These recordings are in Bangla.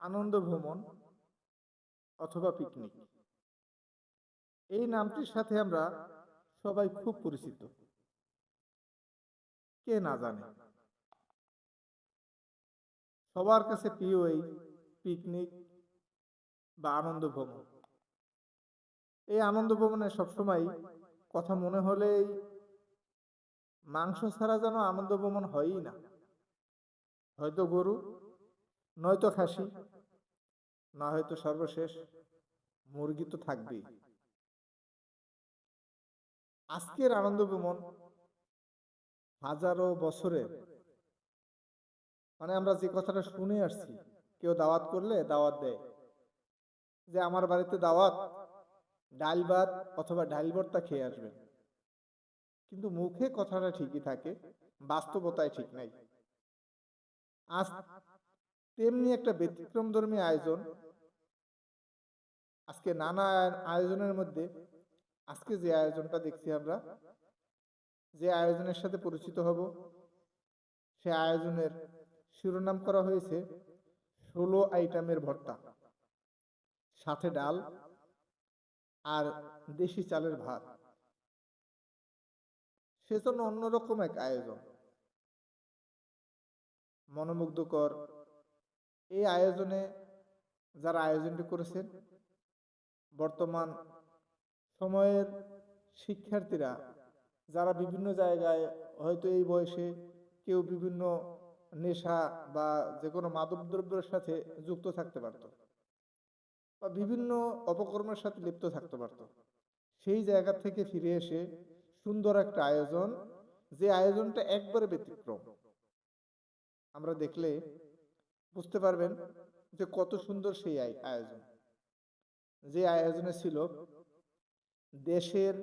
আনন্দ ভ্রমণ অথবা পিকনিক এই নামটির সাথে আমরা সবাই খুব পরিচিত। কে না জানে? সবার কাছে প্রিয় এই পিকনিক বা আনন্দ ভ্রমণ। এই আনন্দ ভ্রমণে সবসময় কথা মনে হলেই মাংস ছাড়া যেন আনন্দ ভ্রমণ হয়ই না। হয়তো গরু নয়তো খাসি, না হয়তো সর্বশেষ, মুরগি তো থাকবেই। আজকের আনন্দ ভ্রমণ হাজারো বছরের। মানে আমরা যে কথাটা শুনে আসছি, কেউ দাওয়াত করলে দাওয়াত দেয়। যে আমার বাড়িতে দাওয়াত, ডাল ভাত অথবা ডাল ভর্তা খেয়ে আসবেন। কিন্তু মুখে কথাটা ঠিকই থাকে, বাস্তবতায় ঠিক নাই। আজ তেমনি একটা ব্যতিক্রমধর্মী আয়োজন। আজকে নানা আয়োজনের মধ্যে আজকে যে আয়োজনটা দেখছি আমরা, যে আয়োজনের সাথে পরিচিত হব। সে আয়োজনের শিরোনাম করা হয়েছে, ষোলো আইটেমের ভর্তা, সাথে ডাল আর দেশি চালের ভাত। সেজন্য অন্যরকম এক আয়োজন। মনোমুগ্ধকর এই আয়োজনে যারা আয়োজনটি করেছেন, বর্তমান সময়ের শিক্ষার্থীরা, যারা বিভিন্ন জায়গায় হয়তো এই বয়সে কেউ বিভিন্ন নেশা বা যে কোনো মাদকদ্রব্যের সাথে যুক্ত থাকতে পারত বা বিভিন্ন অপকর্মের সাথে লিপ্ত থাকতে পারত, সেই জায়গা থেকে ফিরে এসে সুন্দর একটা আয়োজন, যে আয়োজনটা একবারে ব্যতিক্রম। আমরা দেখলে বুঝতে পারবেন যে কত সুন্দর সেই আয়- আয়োজন। যে আয়োজনে ছিল দেশের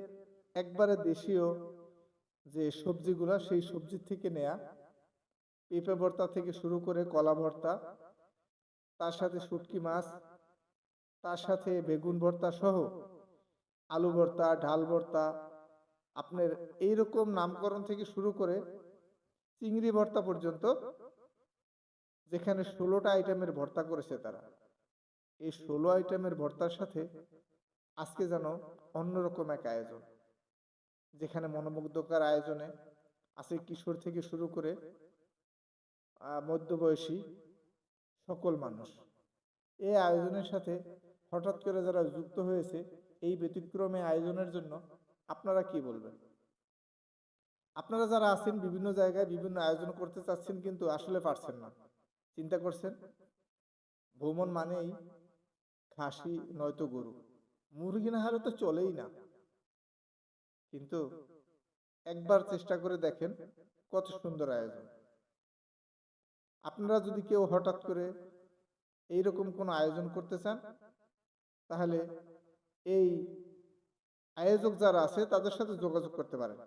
একবারে দেশীয় যে সবজিগুলা, সেই সবজির থেকে নেয়া পেঁপে ভর্তা থেকে শুরু করে কলা ভর্তা, তার সাথে শুটকি মাছ, তার সাথে বেগুন ভর্তা সহ আলু ভর্তা ঢাল ভর্তা, আপনার এইরকম নামকরণ থেকে শুরু করে চিংড়ি ভর্তা পর্যন্ত যেখানে ষোলোটা আইটেমের ভর্তা করেছে তারা। এই ষোলো আইটেমের ভর্তার সাথে আজকে যেন অন্যরকম এক আয়োজন। যেখানে মনোমুগ্ধকর আয়োজনে আছে কিশোর থেকে শুরু করে মধ্যবয়সী সকল মানুষ। এই আয়োজনের সাথে হঠাৎ করে যারা যুক্ত হয়েছে, এই ব্যতিক্রমে আয়োজনের জন্য আপনারা কি বলবেন? আপনারা যারা আছেন, বিভিন্ন জায়গায় বিভিন্ন আয়োজন করতে চাচ্ছেন কিন্তু আসলে পারছেন না। চিন্তা করছেন? ভ্রমণ মানেই খাসি, নয়তো গরু। মুরগি না হলে তো চলেই না। কিন্তু একবার চেষ্টা করে দেখেন কত সুন্দর আয়োজন। আপনারা যদি কেউ হঠাৎ করে এইরকম কোনো আয়োজন করতে চান, তাহলে এই আয়োজক যারা আছে, তাদের সাথে যোগাযোগ করতে পারেন।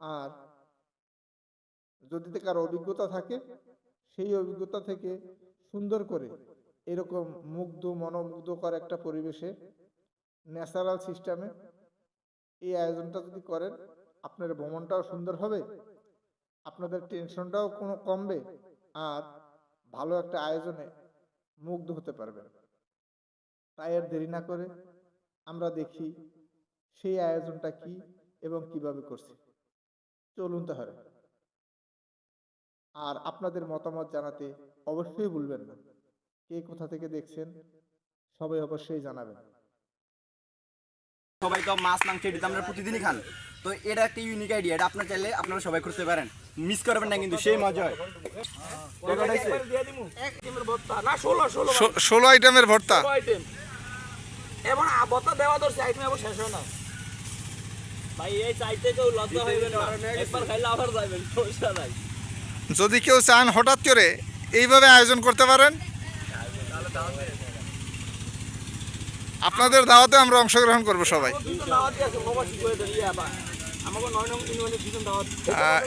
আর যদি কারও অভিজ্ঞতা থাকে সেই অভিজ্ঞতা থেকে সুন্দর করে এরকম মুগ্ধ, মনোমুগ্ধকর একটা পরিবেশে ন্যাচারাল সিস্টেমে এই আয়োজনটা যদি করেন, আপনার ভ্রমণটাও সুন্দর হবে, আপনাদের টেনশনটাও কোনো কমবে আর ভালো একটা আয়োজনে মুগ্ধ হতে পারবেন। তাই আর দেরি না করে আমরা দেখি সেই আয়োজনটা কি এবং কীভাবে করছে। চলুন তাহলে। আর আপনাদের মতামত জানাতে অবশ্যই ভুলবেন না। কে কোথা থেকে দেখছেন সবাই অবশ্যই জানাবেন। সবাই তো মাছ মাংস এটা আপনারা প্রতিদিনই খান। তো এটা একটা ইউনিক আইডিয়া এটা আপনার চাইলে আপনারা সবাই করতে পারেন। মিস করবেন না কিন্তু সেই মজা হয়। ষোলো ষোলো ষোলো আইটেমের ভর্তা। আইটেম এবং আবতা দেওয়া ধরছে আইটেম আবার শেষ হয় না। ভাই এই চাইতে কেউ লজ্জা হইবেন না। একবার খাইলে আবার যাইবেন সমস্যা নাই। যদি কেউ চান হঠাৎ করে এইভাবে আয়োজন করতে পারেন। আপনাদের দাওয়াতে আমরা অংশগ্রহণ করব সবাই।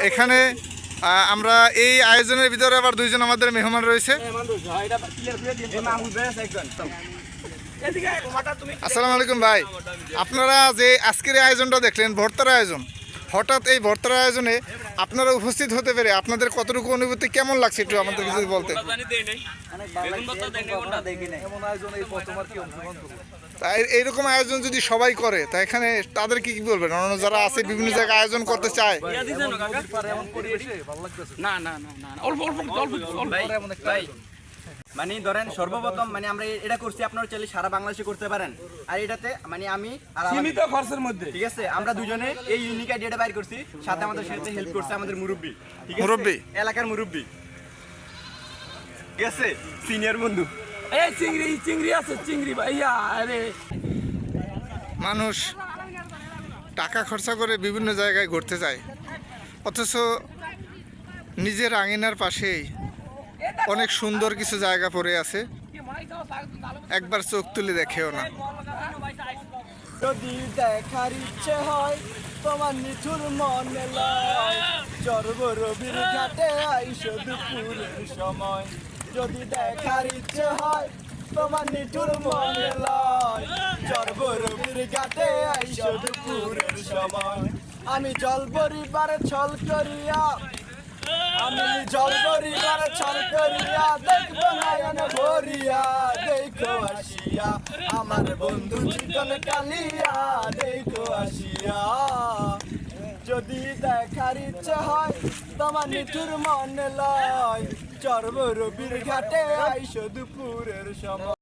এখানে আমরা এই আয়োজনের ভিতরে আবার দুইজন আমাদের মেহমান রয়েছে। আসসালামু আলাইকুম ভাই। আপনারা যে আজকের আয়োজনটা দেখলেন, ভর্তার আয়োজন। হঠাৎ এই ভর্তার আয়োজনে আপনারা উপস্থিত হতে পেরে আপনাদের কতটুকু অনুভূতি, কেমন লাগছে একটু আমাদের যদি বলতে? তাই এইরকম আয়োজন যদি সবাই করে, তা এখানে তাদের কি কি বলবেন? অন্য যারা আছে, বিভিন্ন জায়গায় আয়োজন করতে চায়। না না না অল্প অল্প অল্প। মানে ধরেন সর্বপ্রথম মানে আমরা এটা করছি আপনারা চাইলে সারা বাংলাদেশে করতে পারেন। আর এটাতে মানে আমি আর আমার- সীমিত খরচের মধ্যে। ঠিক আছে আমরা দুজনে এই ইউনিক আইডিয়াটা বাইর করছি সাথে আমাদের সাথে হেল্প করছে আমাদের মুরব্বী। ঠিক আছে? মুরব্বি? এলাকার মুরব্বী। ঠিক আছে? সিনিয়র বন্ধু। এই চিংড়ি চিংড়ি আছে চিংড়ি ভাইয়া আরে। মানুষ টাকা খরচা করে বিভিন্ন জায়গায় ঘুরতে যায়। অথচ নিজের আঙিনার পাশেই অনেক সুন্দর কিছু জায়গা পড়ে আছে। একবার চোখ তুলে দেখেও না। যদি দেখার ইচ্ছে হয়, তোমার মনে চর্ব সময়। যদি দেখার ইচ্ছে হয়, তোমার নিঠুর চর্ব রবির সময়। আমি জল পরিবারে ছল করিয়া আমি জল পরিবারে ছল করিয়া নয়ন ভরিয়া, দেখো আসিয়া, আমার বন্ধু চিকন কালিয়া, দেখো আসিয়া। যদি দেখার ইচ্ছে হয়, তোমার নিঠুর মনে লয়। চর্ব রবির ঘাটে আইসো দুপুরের সময়।